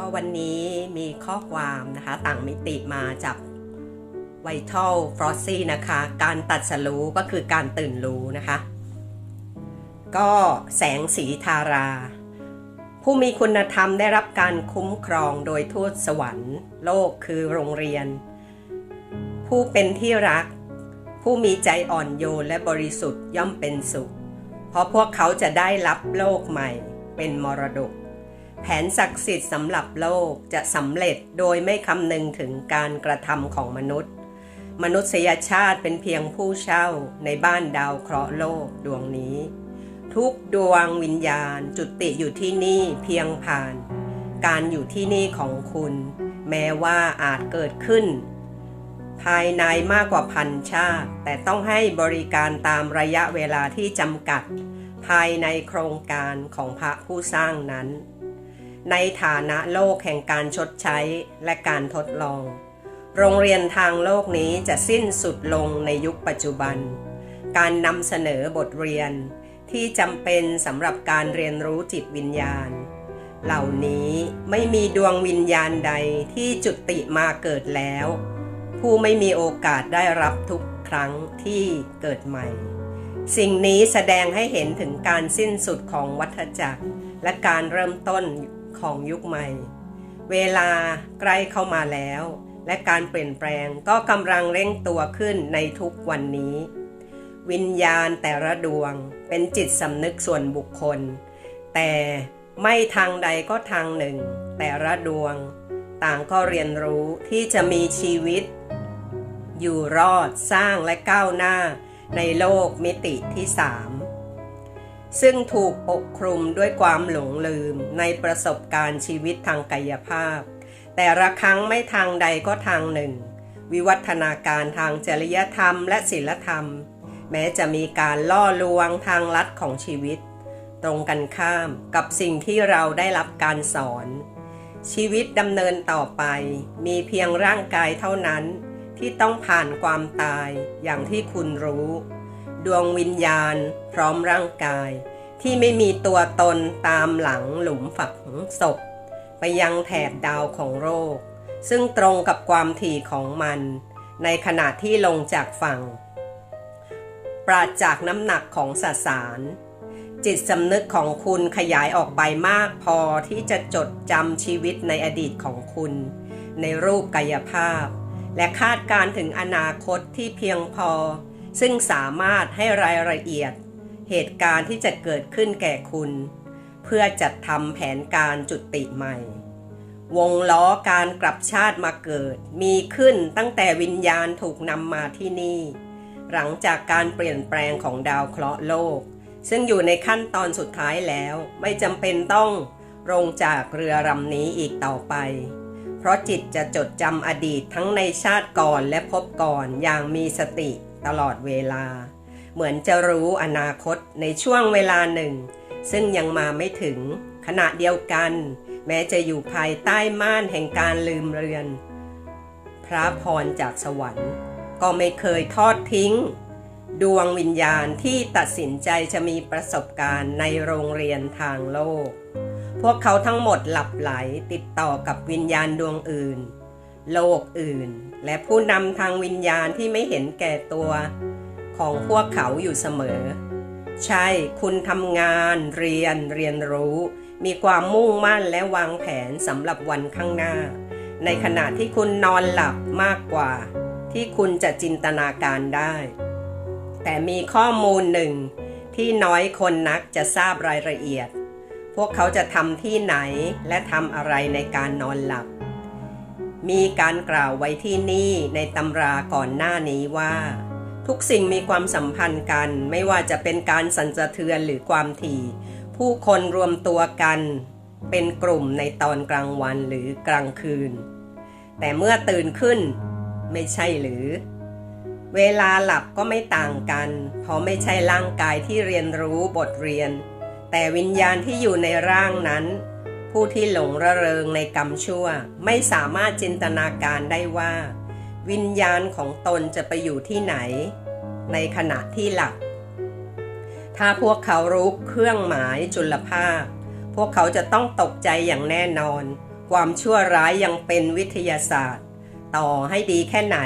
ก็วันนี้มีข้อความนะคะต่างมิติมาจาก Vital f r o s t y นะคะ การตัดสรู้ก็คือการตื่นรู้นะคะ ก็แสงสีทารา ผู้มีคุณธรรมได้รับการคุ้มครองโดยทูตสวรรค์ โลกคือโรงเรียน ผู้เป็นที่รัก ผู้มีใจอ่อนโยนและบริสุทธิ์ย่อมเป็นสุข เพราะพวกเขาจะได้รับโลกใหม่เป็นมรดก แผนศักดิ์สิทธิ์สำหรับโลกจะสำเร็จโดยไม่คำนึงถึงการกระทำของมนุษย์ มนุษยชาติเป็นเพียงผู้เช่าในบ้านดาวเคราะห์โลกดวงนี้ ทุกดวงวิญญาณจุติอยู่ที่นี่เพียงผ่าน การอยู่ที่นี่ของคุณ แม้ว่าอาจเกิดขึ้น ภายในมากกว่าพันชาติ แต่ต้องให้บริการตามระยะเวลาที่จำกัด ภายในโครงการของพระผู้สร้างนั้น ในฐานะโลกแห่งการชดใช้และการทดลอง โรงเรียนทางโลกนี้จะสิ้นสุดลงในยุคปัจจุบัน การนำเสนอบทเรียนที่จำเป็นสำหรับการเรียนรู้จิตวิญญาณ เหล่านี้ไม่มีดวงวิญญาณใดที่จุติมาเกิดแล้ว ผู้ไม่มีโอกาสได้รับทุกครั้งที่เกิดใหม่ สิ่งนี้แสดงให้เห็นถึงการสิ้นสุดของวัฏจักร และการเริ่มต้น ของยุคใหม่ เวลาใกล้เข้ามาแล้ว และการเปลี่ยนแปลงก็กำลังเร่งตัวขึ้นในทุกวันนี้ วิญญาณแต่ละดวงเป็นจิตสำนึกส่วนบุคคล แต่ไม่ทางใดก็ทางหนึ่ง แต่ละดวง ต่างก็เรียนรู้ที่จะมีชีวิต อยู่รอดสร้างและก้าวหน้าในโลกมิติที่สาม ซึ่งถูกปกคลุมด้วยความหลงลืมในประสบการณ์ชีวิตทางกายภาพ แต่ละครั้งไม่ทางใดก็ทางหนึ่ง วิวัฒนาการทางจริยธรรมและศิลธรรม แม้จะมีการล่อลวงทางลัดของชีวิต ตรงกันข้ามกับสิ่งที่เราได้รับการสอน ชีวิตดำเนินต่อไป มีเพียงร่างกายเท่านั้น ที่ต้องผ่านความตายอย่างที่คุณรู้ ดวงวิญญาณพร้อมร่างกาย ที่ไม่มีตัวตนตามหลังหลุมฝังศพ ไปยังแถบดาวของโรค ซึ่งตรงกับความถี่ของมัน ในขณะที่ลงจากฝั่ง ปราศจากน้ำหนักของสสาร จิตสำนึกของคุณขยายออกไปมากพอที่จะจดจำชีวิตในอดีตของคุณ ในรูปกายภาพ และคาดการถึงอนาคตที่เพียงพอ ซึ่งสามารถให้รายละเอียด เหตุการณ์ที่จะเกิดขึ้นแก่คุณ เพื่อจัดทำแผนการจุติใหม่ วงล้อการกลับชาติมาเกิด มีขึ้นตั้งแต่วิญญาณถูกนำมาที่นี่ หลังจากการเปลี่ยนแปลงของดาวเคราะห์โลก ซึ่งอยู่ในขั้นตอนสุดท้ายแล้วไม่จำเป็นต้องลงจากเรือลำนี้อีกต่อไป เพราะจิตจะจดจำอดีตทั้งในชาติก่อนและพบก่อนอย่างมีสติ ตลอดเวลา เหมือนจะรู้อนาคตในช่วงเวลาหนึ่ง ซึ่งยังมาไม่ถึงขณะเดียวกัน แม้จะอยู่ภายใต้ม่านแห่งการลืมเรือน พระพรจากสวรรค์ ก็ไม่เคยทอดทิ้ง ดวงวิญญาณที่ตัดสินใจจะมีประสบการณ์ในโรงเรียนทางโลก พวกเขาทั้งหมดหลับไหลติดต่อกับวิญญาณดวงอื่น โลกอื่น และผู้นำทางวิญญาณที่ไม่เห็นแก่ตัวของพวกเขาอยู่เสมอ ใช่ คุณทำงานเรียนเรียนรู้ มีความมุ่งมั่นและวางแผนสำหรับวันข้างหน้า ในขณะที่คุณนอนหลับมากกว่า ที่คุณจะจินตนาการได้ แต่มีข้อมูลหนึ่ง ที่น้อยคนนักจะทราบรายละเอียด พวกเขาจะทำที่ไหนและทำอะไรในการนอนหลับ มีการกล่าวไว้ที่นี่ในตำราก่อนหน้านี้ว่า ทุกสิ่งมีความสัมพันธ์กัน ไม่ว่าจะเป็นการสั่นสะเทือนหรือความถี่ ผู้คนรวมตัวกัน เป็นกลุ่มในตอนกลางวันหรือกลางคืน แต่เมื่อตื่นขึ้น ไม่ใช่หรือ เวลาหลับก็ไม่ต่างกัน เพราะไม่ใช่ร่างกายที่เรียนรู้บทเรียน แต่วิญญาณที่อยู่ในร่างนั้น ผู้ที่หลงระเริงในกรรมชั่ว ไม่สามารถจินตนาการได้ว่า วิญญาณของตนจะไปอยู่ที่ไหน ในขณะที่หลับถ้าพวกเขารู้เครื่องหมายจุลภาค พวกเขาจะต้องตกใจอย่างแน่นอน ความชั่วร้ายยังเป็นวิทยาศาสตร์ ต่อให้ดีแค่ไหน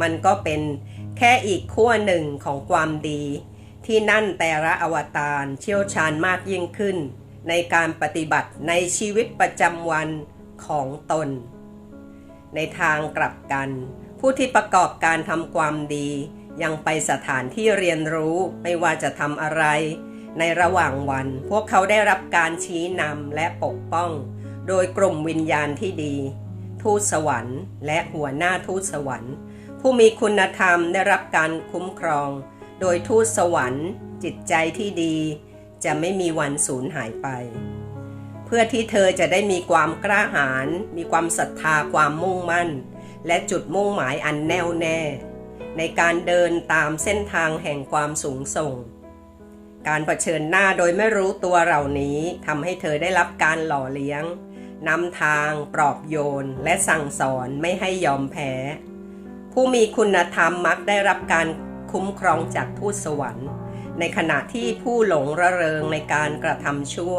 มันก็เป็นแค่อีกขั้วหนึ่งของความดี ที่นั่นแต่ละอวตารเชี่ยวชาญมากยิ่งขึ้น ในการปฏิบัติในชีวิตประจำวันของตน ในทางกลับกัน ผู้ที่ประกอบการทำความดี ยังไปสถานที่เรียนรู้ไม่ว่าจะทำอะไร ในระหว่างวัน พวกเขาได้รับการชี้นำและปกป้อง โดยกลุ่มวิญญาณที่ดี ทูตสวรรค์และหัวหน้าทูตสวรรค์ ผู้มีคุณธรรมได้รับการคุ้มครอง โดยทูตสวรรค์ จิตใจที่ดี จะไม่มีวันสูญหายไป เพื่อที่เธอจะได้มีความกล้าหาญมีความศรัทธาความมุ่งมั่น และจุดมุ่งหมายอันแน่วแน่ ในการเดินตามเส้นทางแห่งความสูงส่ง การเผชิญหน้าโดยไม่รู้ตัวเหล่านี้ทำให้เธอได้รับการหล่อเลี้ยงนำทางปลอบโยนและสั่งสอนไม่ให้ยอมแพ้ ผู้มีคุณธรรมมักได้รับการคุ้มครองจากทูตสวรรค์ ในขณะที่ผู้หลงระเริงในการกระทำชั่ว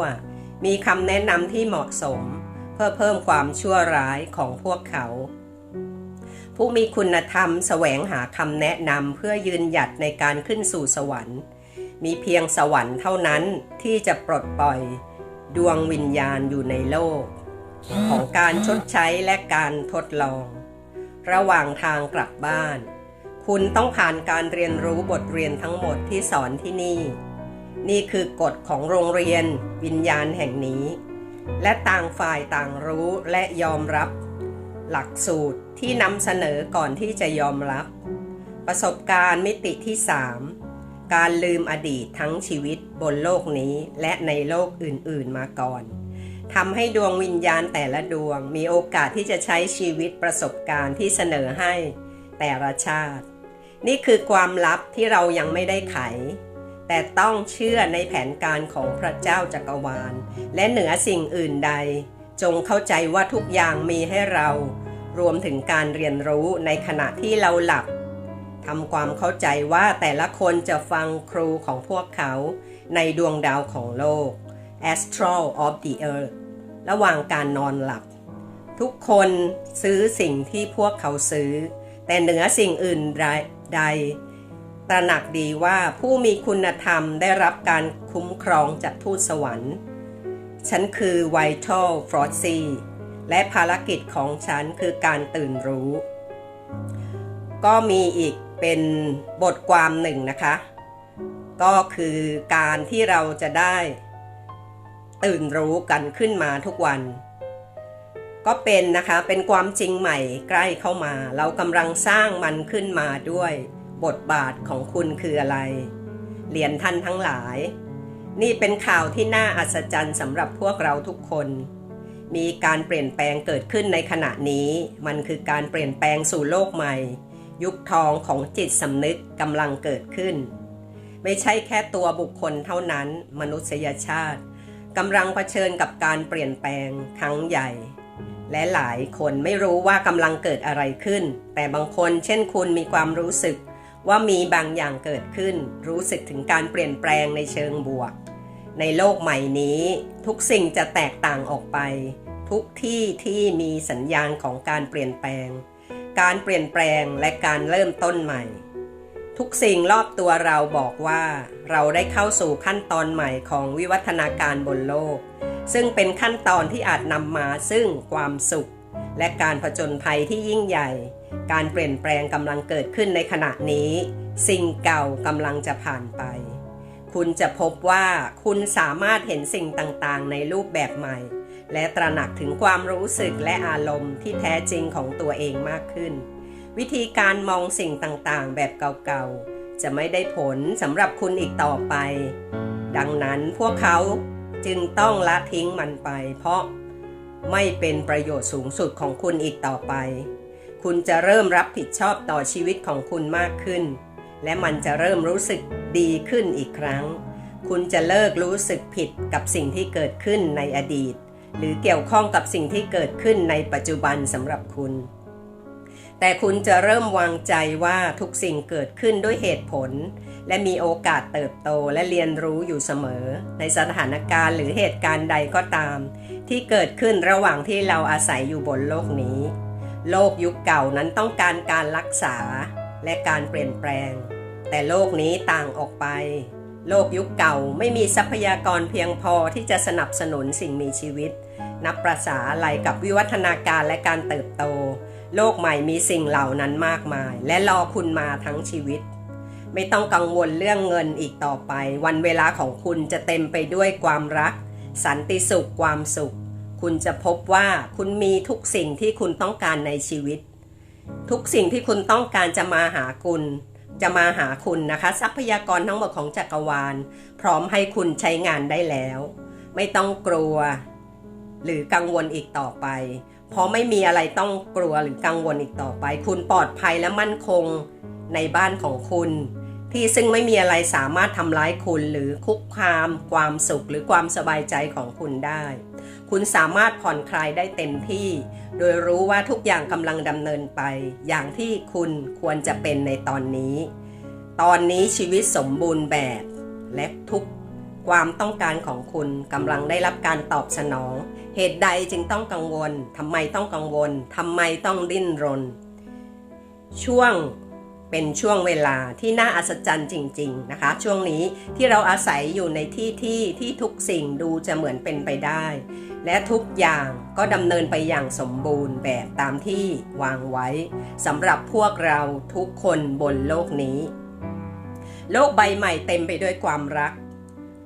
มีคำแนะนำที่เหมาะสม เพื่อเพิ่มความชั่วร้ายของพวกเขา ผู้มีคุณธรรมแสวงหาคำแนะนำเพื่อยืนหยัดในการขึ้นสู่สวรรค์ มีเพียงสวรรค์เท่านั้นที่จะปลดปล่อย ดวงวิญญาณอยู่ในโลก ของการชดใช้และการทดลอง ระหว่างทางกลับบ้าน คุณต้องผ่านการเรียนรู้บทเรียนทั้งหมดที่สอนที่นี่ นี่คือกฎของโรงเรียนวิญญาณแห่งนี้ และต่างฝ่ายต่างรู้และยอมรับ หลักสูตรที่นำเสนอก่อนที่จะยอมรับ ประสบการณ์มิติที่ 3 การลืมอดีตทั้งชีวิตบนโลกนี้และในโลกอื่นๆมาก่อนทำให้ดวงวิญญาณแต่ละดวงมีโอกาสที่จะใช้ชีวิตประสบการณ์ที่เสนอให้แต่ละชาติ นี่คือความลับที่เรายังไม่ได้ไข แต่ต้องเชื่อในแผนการของพระเจ้าจักรวาล และเหนือสิ่งอื่นใด จงเข้าใจว่าทุกอย่างมีให้เรา รวมถึงการเรียนรู้ในขณะที่เราหลับทำความเข้าใจว่าแต่ละคนจะฟังครูของพวกเขา ในดวงดาวของโลก Astral of the Earth ระหว่างการนอนหลับ ทุกคนซื้อสิ่งที่พวกเขาซื้อ แต่เหนือสิ่งอื่นใด ตระหนักดีว่าผู้มีคุณธรรมได้รับการคุ้มครองจากทูตสวรรค์ ฉันคือ Vital f r o s y และภารกิจของฉันคือการตื่นรู้ ก็มีอีกเป็นบทความหนึ่งนะคะ ก็คือการที่เราจะได้ตื่นรู้กันขึ้นมาทุกวัน ก็เป็นนะคะเป็นความจริงใหม่ใกล้เข้ามา เรากำลังสร้างมันขึ้นมาด้วย บทบาทของคุณคืออะไร เหรียนท่านทั้งหลาย นี่เป็นข่าวที่น่าอัศจรรย์สำหรับพวกเราทุกคน มีการเปลี่ยนแปลงเกิดขึ้นในขณะนี้ มันคือการเปลี่ยนแปลงสู่โลกใหม่ ยุคทองของจิตสำนึกกำลังเกิดขึ้น ไม่ใช่แค่ตัวบุคคลเท่านั้น มนุษยชาติกำลังเผชิญกับการเปลี่ยนแปลงครั้งใหญ่ และหลายคนไม่รู้ว่ากำลังเกิดอะไรขึ้น แต่บางคนเช่นคุณมีความรู้สึกว่ามีบางอย่างเกิดขึ้น รู้สึกถึงการเปลี่ยนแปลงในเชิงบวก ในโลกใหม่นี้ ทุกสิ่งจะแตกต่างออกไป ทุกที่ที่มีสัญญาณของการเปลี่ยนแปลง การเปลี่ยนแปลงและการเริ่มต้นใหม่ ทุกสิ่งรอบตัวเราบอกว่า เราได้เข้าสู่ขั้นตอนใหม่ของวิวัฒนาการบนโลก ซึ่งเป็นขั้นตอนที่อาจนำมาซึ่งความสุข และการผจญภัยที่ยิ่งใหญ่ การเปลี่ยนแปลงกำลังเกิดขึ้นในขณะนี้ สิ่งเก่ากำลังจะผ่านไป คุณจะพบว่าคุณสามารถเห็นสิ่งต่างๆ ในรูปแบบใหม่ และตระหนักถึงความรู้สึกและอารมณ์ที่แท้จริงของตัวเองมากขึ้น วิธีการมองสิ่งต่างๆ แบบเก่าๆ จะไม่ได้ผลสำหรับคุณอีกต่อไป ดังนั้นพวกเขา จึงต้องละทิ้งมันไป เพราะไม่เป็นประโยชน์สูงสุดของคุณอีกต่อไป คุณจะเริ่มรับผิดชอบต่อชีวิตของคุณมากขึ้น และมันจะเริ่มรู้สึกดีขึ้นอีกครั้ง คุณจะเลิกรู้สึกผิดกับสิ่งที่เกิดขึ้นในอดีต หรือเกี่ยวข้องกับสิ่งที่เกิดขึ้นในปัจจุบันสำหรับคุณ แต่คุณจะเริ่มวางใจว่าทุกสิ่งเกิดขึ้นด้วยเหตุผล และมีโอกาสเติบโตและเรียนรู้อยู่เสมอ ในสถานการณ์หรือเหตุการณ์ใดก็ตาม ที่เกิดขึ้นระหว่างที่เราอาศัยอยู่บนโลกนี้ โลกยุคเก่านั้นต้องการการรักษาและการเปลี่ยนแปลง แต่โลกนี้ต่างออกไป โลกยุคเก่าไม่มีทรัพยากรเพียงพอที่จะสนับสนุนสิ่งมีชีวิต นับประษาอะไรกับวิวัฒนาการและการเติบโต โลกใหม่มีสิ่งเหล่านั้นมากมาย และรอคุณมาทั้งชีวิต ไม่ต้องกังวลเรื่องเงินอีกต่อไป วันเวลาของคุณจะเต็มไปด้วยความรัก สันติสุขความสุข คุณจะพบว่าคุณมีทุกสิ่งที่คุณต้องการในชีวิต ทุกสิ่งที่คุณต้องการจะมาหาคุณ จะมาหาคุณนะคะ ทรัพยากรทั้งหมดของจักรวาล พร้อมให้คุณใช้งานได้แล้ว ไม่ต้องกลัว หรือกังวลอีกต่อไป เพราะไม่มีอะไรต้องกลัวหรือกังวลอีกต่อไป คุณปลอดภัยและมั่นคงในบ้านของคุณ ที่ซึ่งไม่มีอะไรสามารถทำร้ายคุณหรือคุกคาม ความสุขหรือความสบายใจของคุณได้ คุณสามารถผ่อนคลายได้เต็มที่ โดยรู้ว่าทุกอย่างกำลังดำเนินไป อย่างที่คุณควรจะเป็นในตอนนี้ ตอนนี้ชีวิตสมบูรณ์แบบและทุก ความต้องการของคุณกำลังได้รับการตอบสนอง เหตุใดจึงต้องกังวลทำไมต้องกังวลทำไมต้องดิ้นรน ช่วงเป็นช่วงเวลาที่น่าอัศจรรย์จริง ๆนะคะ ช่วงนี้ที่เราอาศัยอยู่ในที่ที่ที่ทุกสิ่งดูจะเหมือนเป็นไปได้ และทุกอย่างก็ดำเนินไปอย่างสมบูรณ์แบบตามที่วางไว้สำหรับพวกเราทุกคนบนโลกนี้ โลกใบใหม่เต็มไปด้วยความรัก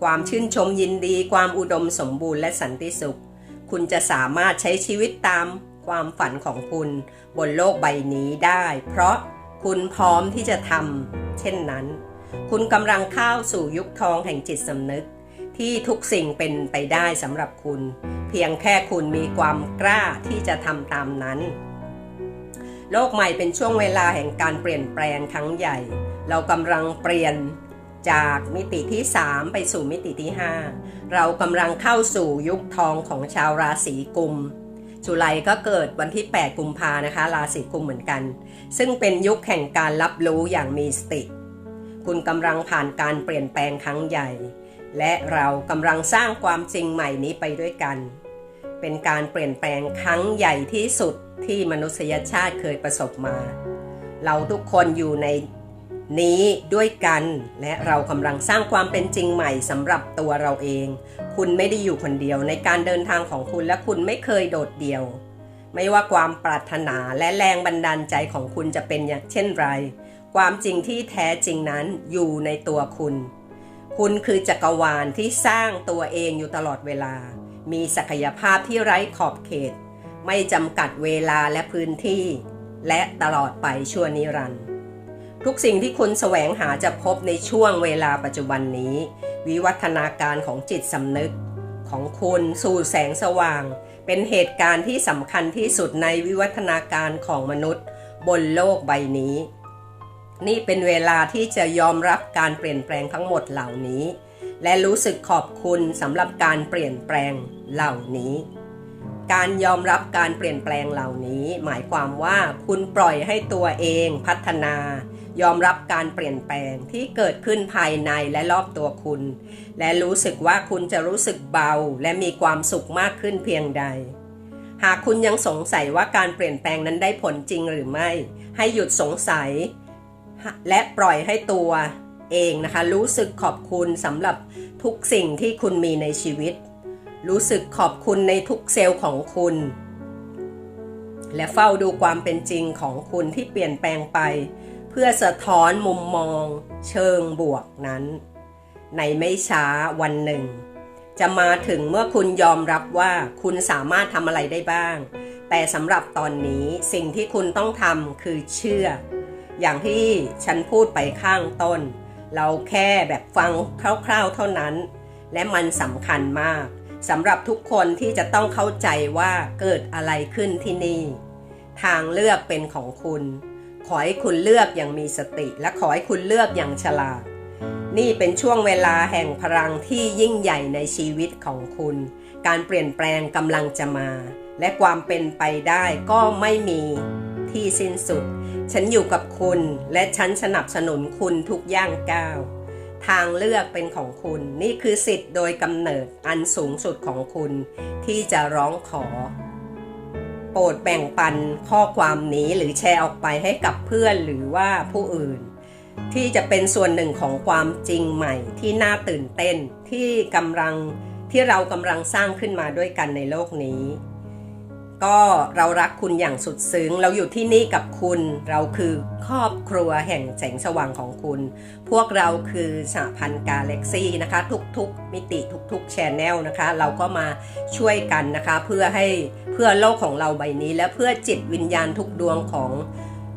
ความชื่นชมยินดี ความอุดมสมบูรณ์และสันติสุข คุณจะสามารถใช้ชีวิตตามความฝันของคุณบนโลกใบนี้ได้ เพราะคุณพร้อมที่จะทำเช่นนั้น คุณกำลังเข้าสู่ยุคทองแห่งจิตสำนึก ที่ทุกสิ่งเป็นไปได้สำหรับคุณ เพียงแค่คุณมีความกล้าที่จะทำตามนั้น โลกใหม่เป็นช่วงเวลาแห่งการเปลี่ยนแปลงครั้งใหญ่ เรากำลังเปลี่ยน จากมิติที่ 3 ไปสู่มิติที่ 5 เรากำลังเข้าสู่ยุคทองของชาวราศีกุมจุไลก็เกิดวันที่ 8 กุมภานะคะ ราศีกุมเหมือนกัน ซึ่งเป็นยุคแห่งการรับรู้อย่างมีสติ คุณกำลังผ่านการเปลี่ยนแปลงครั้งใหญ่ และเรากำลังสร้างความจริงใหม่นี้ไปด้วยกัน เป็นการเปลี่ยนแปลงครั้งใหญ่ที่สุดที่มนุษยชาติเคยประสบมา เราทุกคนอยู่ใน นี้ด้วยกัน และเรากำลังสร้างความเป็นจริงใหม่สำหรับตัวเราเอง คุณไม่ได้อยู่คนเดียวในการเดินทางของคุณและคุณไม่เคยโดดเดี่ยว ไม่ว่าความปรารถนาและแรงบันดาลใจของคุณจะเป็นอย่างเช่นไร ความจริงที่แท้จริงนั้นอยู่ในตัวคุณ คุณคือจักรวาลที่สร้างตัวเองอยู่ตลอดเวลา มีศักยภาพที่ไร้ขอบเขต ไม่จำกัดเวลาและพื้นที่ และตลอดไปชั่วนิรันดร์ ทุกสิ่งที่คุณแสวงหาจะพบในช่วงเวลาปัจจุบันนี้ วิวัฒนาการของจิตสำนึก ของคุณสู่แสงสว่าง เป็นเหตุการณ์ที่สำคัญที่สุดในวิวัฒนาการของมนุษย์ บนโลกใบนี้ นี่เป็นเวลาที่จะยอมรับการเปลี่ยนแปลงทั้งหมดเหล่านี้ และรู้สึกขอบคุณสำหรับการเปลี่ยนแปลงเหล่านี้ การยอมรับการเปลี่ยนแปลงเหล่านี้ หมายความว่าคุณปล่อยให้ตัวเองพัฒนา ยอมรับการเปลี่ยนแปลงที่เกิดขึ้นภายในและรอบตัวคุณ และรู้สึกว่าคุณจะรู้สึกเบาและมีความสุขมากขึ้นเพียงใด หากคุณยังสงสัยว่าการเปลี่ยนแปลงนั้นได้ผลจริงหรือไม่ ให้หยุดสงสัย และปล่อยให้ตัวเองนะคะ รู้สึกขอบคุณสำหรับทุกสิ่งที่คุณมีในชีวิต รู้สึกขอบคุณในทุกเซลล์ของคุณ และเฝ้าดูความเป็นจริงของคุณที่เปลี่ยนแปลงไป พื่อสะท้อนมุมมองเชิงบวกนั้น ในไม่ช้าวันหนึ่ง จะมาถึงเมื่อคุณยอมรับว่าคุณสามารถทำอะไรได้บ้าง แต่สำหรับตอนนี้สิ่งที่คุณต้องทำคือเชื่อ อย่างที่ฉันพูดไปข้างต้น เราแค่แบบฟังคร่าวๆเท่านั้น และมันสำคัญมากสำหรับทุกคนที่จะต้องเข้าใจว่าเกิดอะไรขึ้นที่นี่ ทางเลือกเป็นของคุณ ขอให้คุณเลือกอย่างมีสติ และขอให้คุณเลือกอย่างฉลาด นี่เป็นช่วงเวลาแห่งพลังที่ยิ่งใหญ่ในชีวิตของคุณ การเปลี่ยนแปลงกำลังจะมา และความเป็นไปได้ก็ไม่มีที่สิ้นสุด ฉันอยู่กับคุณและฉันสนับสนุนคุณทุกย่างก้าวทางเลือกเป็นของคุณ นี่คือสิทธิ์โดยกำเนิดอันสูงสุดของคุณ ที่จะร้องขอ โปรดแบ่งปันข้อความนี้หรือแชร์ออกไปให้กับเพื่อนหรือว่าผู้อื่น ที่จะเป็นส่วนหนึ่งของความจริงใหม่ที่น่าตื่นเต้นที่กำลังที่เรากำลังสร้างขึ้นมาด้วยกันในโลกนี้ ก็เรารักคุณอย่างสุดซึ้ง เราอยู่ที่นี่กับคุณ เราคือครอบครัวแห่งแสงสว่างของคุณ พวกเราคือสหพันธ์กาแล็กซี่นะคะ ทุกๆมิติทุกๆแชนแนลนะคะ เราก็มาช่วยกันนะคะ เพื่อให้เพื่อโลกของเราใบนี้ และเพื่อจิตวิญญาณทุกดวงของ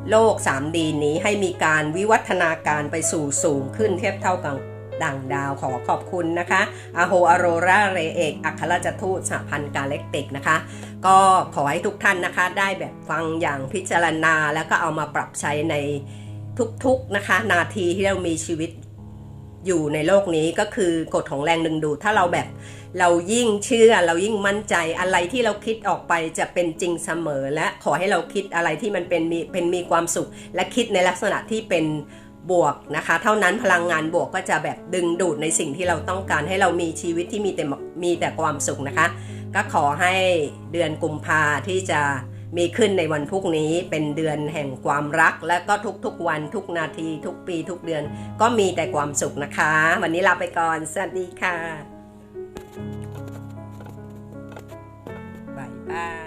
โลก 3D นี้ให้มีการวิวัฒนาการไปสู่สูงขึ้นเทียบเท่ากั บดังดาวขอขอบคุณนะคะอาโฮอโรราเรเอกอัครราชทูตสหพันธ์กาเล็กติกนะคะ ก็ขอให้ทุกท่านนะคะ ได้แบบฟังอย่างพิจารณาแล้วก็เอามาปรับใช้ในทุกๆนะคะ นาทีที่เรามีชีวิตอยู่ในโลกนี้ก็คือกฎของแรงดึงดูดถ้าเราแบบเรายิ่งเชื่อเรายิ่งมั่นใจอะไรที่เราคิดออกไปจะเป็นจริงเสมอ และขอให้เราคิดอะไรที่มันเป็นมีเป็นมีความสุข และคิดในลักษณะที่เป็น บวกนะคะ เท่านั้นพลังงานบวกก็จะแบบดึงดูดในสิ่งที่เราต้องการให้เรามีชีวิตที่มีแต่มีแต่ความสุขนะคะ ก็ขอให้เดือนกุมภาที่จะมีขึ้นในวันพรุ่งนี้เป็นเดือนแห่งความรัก และก็ทุกๆวันทุกนาที ทุกปีทุกเดือนก็มีแต่ความสุขนะคะ วันนี้ลาไปก่อน สวัสดีค่ะบายบาย